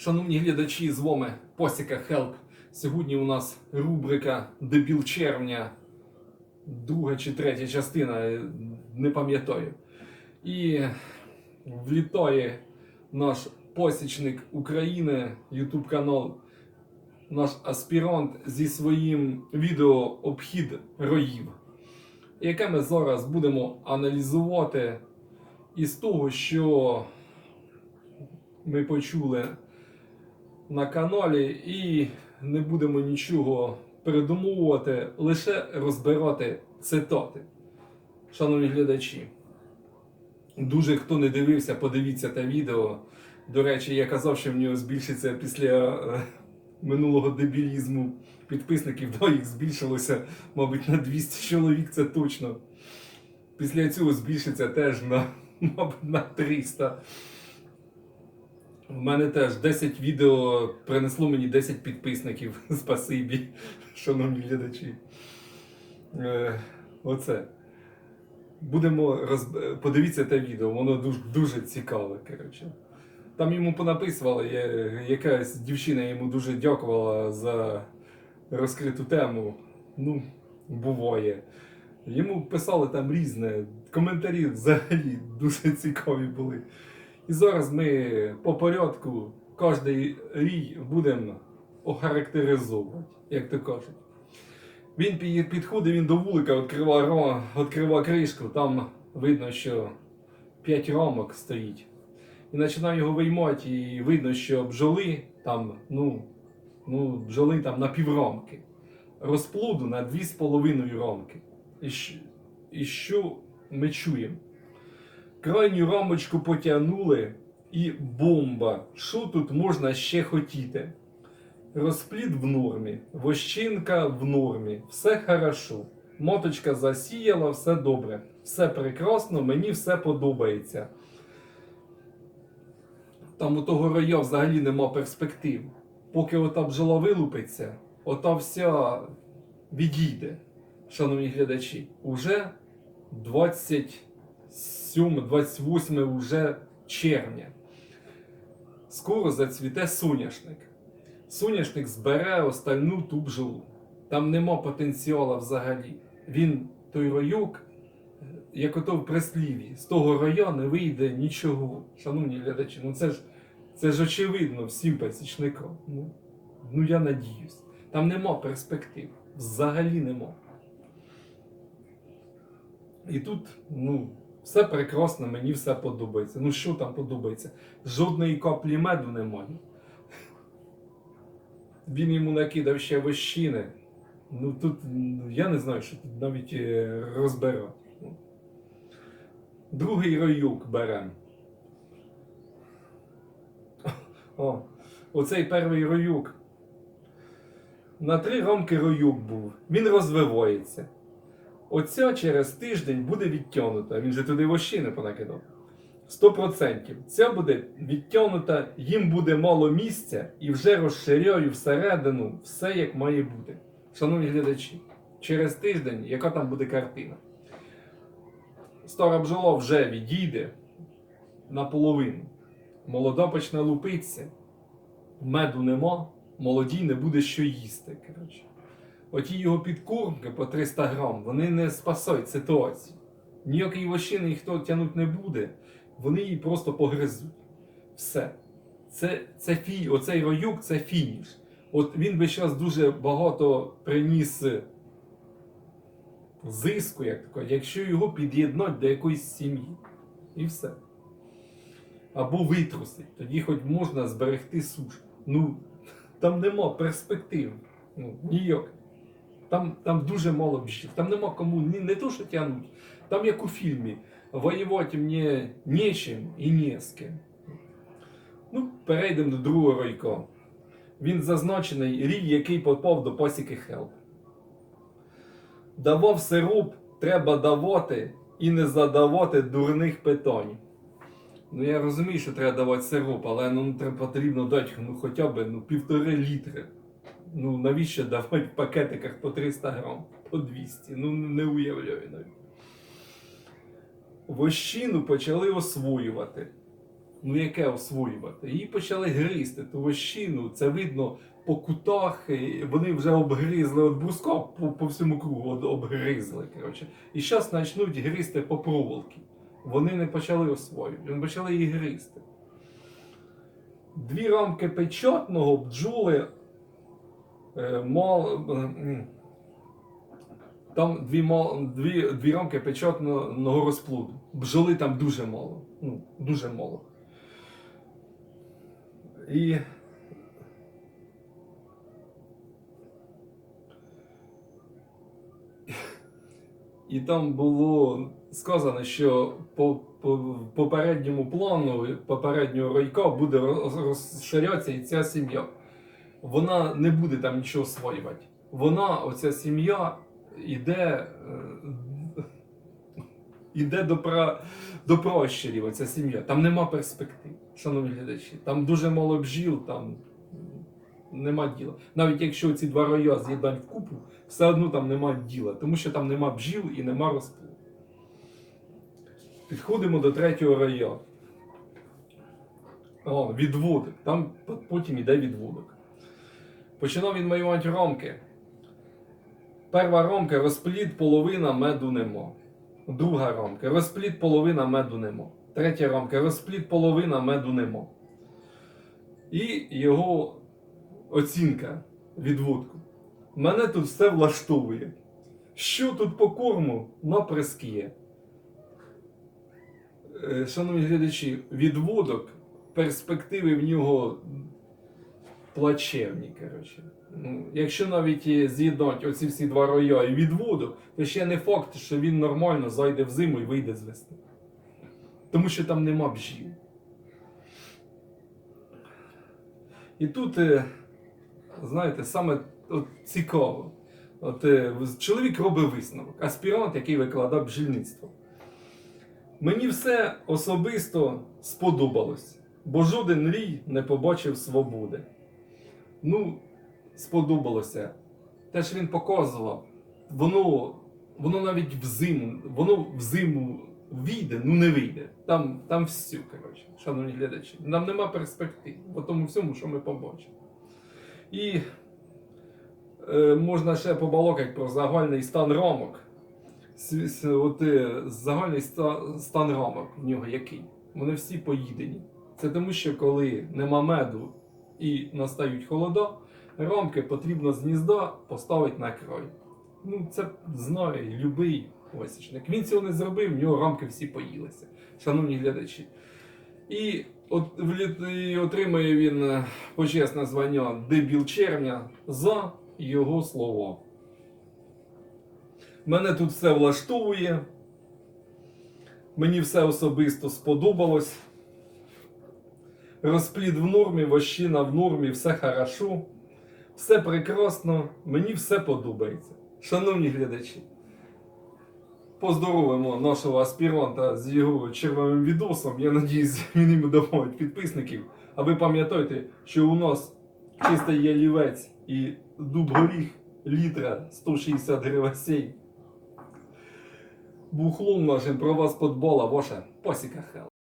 Шановні глядачі, з вами Посіка Хелп. Сьогодні у нас рубрика Дебіл червня, друга чи третя частина, не пам'ятаю. І влітає наш посічник України, Ютуб канал, наш аспірант зі своїм відео обхід роїв, яке ми зараз будемо аналізувати із того, що ми почули на каналі, і не будемо нічого передумовувати, лише розбирати цитати. Шановні глядачі, дуже хто не дивився, подивіться те відео. До речі, я казав, що в нього збільшиться після е, минулого дебілізму підписників, да, їх збільшилося, мабуть, на 200 чоловік, це точно. Після цього збільшиться теж на, мабуть, на 300. У мене теж 10 відео принесло мені 10 підписників. Спасибі, шановні глядачі. Е, оце. Будемо роз... подивіться те відео, воно дуже, дуже цікаве. Коротше. Там йому понаписували, я- якась дівчина йому дуже дякувала за розкриту тему. Ну, буває. Йому писали там різне. Коментарі взагалі дуже цікаві були. І зараз ми по порядку кожний рій будемо охарактеризовувати, як то кажуть. Він підходить він до вулика, відкриває, відкриває кришку, там видно, що 5 рамок стоїть. І починає його виймати, і видно, що бджоли там, ну, ну, бджоли там на піврамки. Розплоду на 2,5 рамки. І що ми чуємо? Крайню рамочку потягнули і бомба. Що тут можна ще хотіти? Розплід в нормі, вощинка в нормі, все хорошо. Моточка засіяла, все добре, все прекрасно, мені все подобається. Там у того роя взагалі нема перспектив. Поки ота бджола вилупиться, ота вся відійде, шановні глядачі. Уже 27-28 уже червня. Скоро зацвіте соняшник. Соняшник збере остальну ту бджолу. Там нема потенціалу взагалі. Він той ройок, як ото в прислів'ї, з того роя не вийде нічого. Шановні глядачі, ну це ж це ж очевидно всім пасічникам. Ну, ну я надіюсь. Там нема перспектив. Взагалі нема. І тут, ну, все прекрасно, мені все подобається. Ну що там подобається? Жодної каплі меду немає. Він йому накидав ще вощини. Ну тут я не знаю, що тут навіть е, розбирати. Другий ройок беремо. Оцей перший ройок. На три рамки ройок був. Він розвивається. Оця через тиждень буде відтягнута. Він же туди вощини понакидав. 100%. Ця буде відтягнута, їм буде мало місця і вже розширяю всередину все як має бути. Шановні глядачі, через тиждень, яка там буде картина? Стара бджола вже відійде наполовину. Молода почне лупитися, меду нема, молодій не буде що їсти. Оті його підкормки по 300 грам, вони не спасають ситуацію. Ніякої вощини ніхто тягнути не буде, вони її просто погризуть. Все. Це, це фі, оцей роюк це фініш. От він би зараз дуже багато приніс зиску, як тако, якщо його під'єднати до якоїсь сім'ї. І все. Або витрусить. Тоді хоч можна зберегти суш. Ну, там нема перспектив. Ну, ніяк. Там, там дуже мало бджіл. Там нема кому ні, не то, що тягнуть. Там як у фільмі. Воювати мені нічим і не з ким. Ну, перейдемо до другого ройка. Він зазначений рій, який попав до пасіки Хелп. Давав сироп, треба давати і не задавати дурних питань. Ну я розумію, що треба давати сироп, але ну потрібно дати ну, хоча б ну, півтори літри. Ну навіщо давати в пакетиках по 300 грам, по 200? Ну не уявляю навіть. Вощину почали освоювати. Ну яке освоювати? Її почали гризти, ту вощину, це видно по кутах, вони вже обгризли от бруска по, по всьому кругу обгризли. Коротше. І зараз почнуть гризти по проволоки. Вони не почали освоювати, вони почали її гризти. Дві рамки печатного бджоли е, мал, е, м, там дві, мал, дві, дві рамки печатного розплоду. Бджоли там дуже мало. Ну, дуже мало. І І там було сказано, що по, по попередньому плану попереднього ройка буде розширятися і ця сім'я. Вона не буде там нічого освоювати. Вона, оця сім'я, іде, е, іде до, пра, до пращурів, оця сім'я. Там нема перспектив, шановні глядачі. Там дуже мало бджіл, там нема діла. Навіть якщо ці два роя з'єднать вкупу, все одно там нема діла, тому що там нема бджіл і нема розплоду. Підходимо до третього роя. О, відводок. Там потім йде відводок. Починав він малювати рамки. Перша рамка розплід, половина меду нема. Друга рамка розплід, половина меду нема. Третя рамка розплід, половина меду нема. І його оцінка відводку. Мене тут все влаштовує. Що тут по корму на прескіє? Е, Шановні глядачі, відводок, перспективи в нього плачевні. Коротше. Ну, якщо навіть з'єднати оці всі два роя і відводок, то ще не факт, що він нормально зайде в зиму і вийде з весни. Тому що там нема бджіл. І тут, е, знаєте, саме от цікаво. От, е, чоловік робить висновок, аспірант, який викладав бджільництво. Мені все особисто сподобалось, бо жоден рій не побачив свободи. Ну, сподобалося. Те, що він показував, воно, воно навіть взиму, воно взиму війде, ну не вийде. Там, там все, коротше, шановні глядачі. Нам нема перспектив по тому всьому, що ми побачимо. І е, можна ще побалакати про загальний стан рамок. От, е, загальний стан рамок в нього який? Вони всі поїдені. Це тому, що коли нема меду і настають холода, рамки потрібно з гнізда поставити на край. Ну, це знає любий посічник. Він цього не зробив, в нього рамки всі поїлися, шановні глядачі. І от, і отримує він е, почесне звання дебіл червня за його слова. Мене тут все влаштовує. Мені все особисто сподобалось. Розплід в нормі, вощина в нормі, все хорошо. Все прекрасно, мені все подобається. Шановні глядачі, поздоровимо нашого аспіранта з його червоним відосом. Я надіюсь, він їм добавить підписників. А ви пам'ятайте, що у нас чистий ялівець і дуб горіх літра 160 гривень. Бухлом нашим про вас подбала ваша посіка хел.